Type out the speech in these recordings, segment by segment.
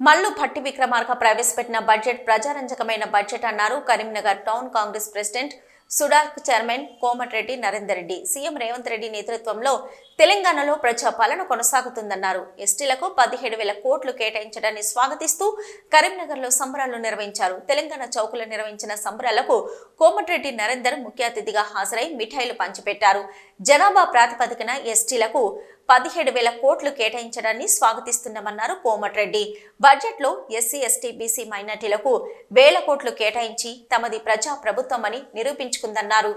మల్లు భట్టి విక్రమార్క ప్రవేశపెట్టిన బడ్జెట్ ప్రజారంజకమైన బడ్జెట్ అన్నారు కరీంనగర్ టౌన్ కాంగ్రెస్ ప్రెసిడెంట్ సుడాక్ చైర్మన్ కోమటిరెడ్డి నరేందర్ రెడ్డి. సీఎం రేవంత్ రెడ్డి నేతృత్వంలో తెలంగాణలో ప్రజాపాలన కొనసాగుతుందన్నారు. ఎస్టీలకు పదిహేడు వేల కోట్లు కేటాయించడాన్ని స్వాగతిస్తూ కరీంనగర్లో సంబరాలు నిర్వహించారు. తెలంగాణ చౌకులో నిర్వహించిన సంబరాలకు కోమటిరెడ్డి నరేందర్ ముఖ్య అతిథిగా హాజరై మిఠాయిలు పంచిపెట్టారు. జనాభా ప్రాతిపదికన ఎస్టీలకు పదిహేడు వేల కోట్లు కేటాయించడాన్ని స్వాగతిస్తున్నామన్నారు కోమటిరెడ్డి. బడ్జెట్లో ఎస్సీ ఎస్టీ బీసీ మైనార్టీలకు వేల కోట్లు కేటాయించి తమది ప్రజా ప్రభుత్వమని నిరూపించుకుందన్నారు.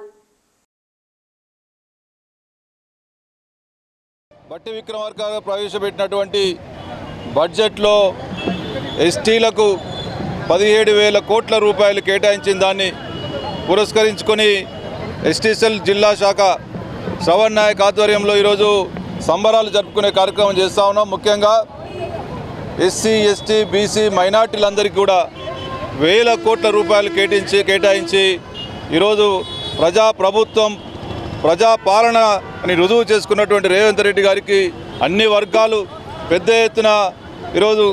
బట్టి విక్రమార్క గారు ప్రవేశపెట్టినటువంటి బడ్జెట్లో ఎస్టీలకు పదిహేడు వేల కోట్ల రూపాయలు కేటాయించిన దాన్ని పురస్కరించుకొని ఎస్టీసెల్ జిల్లా శాఖ శ్రవణ్ నాయక్ ఆధ్వర్యంలో ఈరోజు సంబరాలు జరుపుకునే కార్యక్రమం చేస్తూ ఉన్నాం. ముఖ్యంగా ఎస్సీ ఎస్టీ బీసీ మైనార్టీలందరికీ కూడా వేల కోట్ల రూపాయలు కేటాయించి కేటాయించి ఈరోజు ప్రజా ప్రభుత్వం ప్రజా పాలన అని రుజువు చేసుకున్నటువంటి రేవంత్ రెడ్డి గారికి అన్ని వర్గాలు పెద్ద ఎత్తున ఈరోజు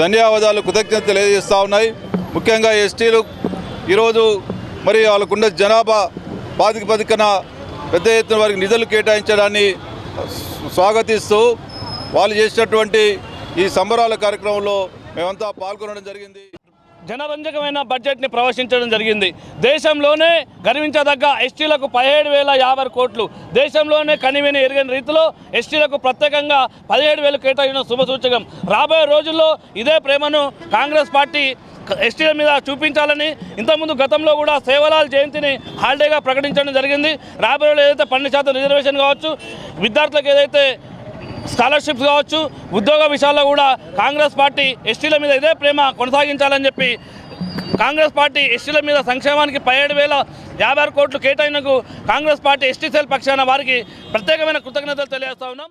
ధన్యవాదాలు కృతజ్ఞత తెలియజేస్తూ ఉన్నాయి. ముఖ్యంగా ఎస్టీలు ఈరోజు మరి వాళ్ళకున్న జనాభా ప్రాతిపదికన పెద్ద ఎత్తున వారికి నిధులు కేటాయించడాన్ని స్వాగతిస్తూ వాళ్ళు చేసినటువంటి ఈ సంబరాల కార్యక్రమంలో మేమంతా పాల్గొనడం జరిగింది. జనరంజకమైన బడ్జెట్ని ప్రవేశించడం జరిగింది. దేశంలోనే గర్వించదగ్గ ఎస్టీలకు పదిహేడు వేల యాభై కోట్లు దేశంలోనే కనివిని ఎరిగిన రీతిలో ఎస్టీలకు ప్రత్యేకంగా పదిహేడు వేలు కేటాయించిన శుభసూచకం. రాబోయే రోజుల్లో ఇదే ప్రేమను కాంగ్రెస్ పార్టీ ఎస్టీల మీద చూపించాలని ఇంతకుముందు గతంలో కూడా సేవలాల్ జయంతిని హాలిడేగా ప్రకటించడం జరిగింది. రాబోయే ఏదైతే పన్నెండు శాతం రిజర్వేషన్ కావచ్చు విద్యార్థులకు ఏదైతే స్కాలర్షిప్స్ కావచ్చు ఉద్యోగ విషయాల్లో కూడా కాంగ్రెస్ పార్టీ ఎస్టీల మీద ఇదే ప్రేమ కొనసాగించాలని చెప్పి కాంగ్రెస్ పార్టీ ఎస్టీల మీద సంక్షేమానికి పదిహేడు వేల యాభై ఆరు కోట్లు కేటాయినకు కాంగ్రెస్ పార్టీ ఎస్టీ సెల్ పక్షాన వారికి ప్రత్యేకమైన కృతజ్ఞతలు తెలియజేస్తా ఉన్నాం.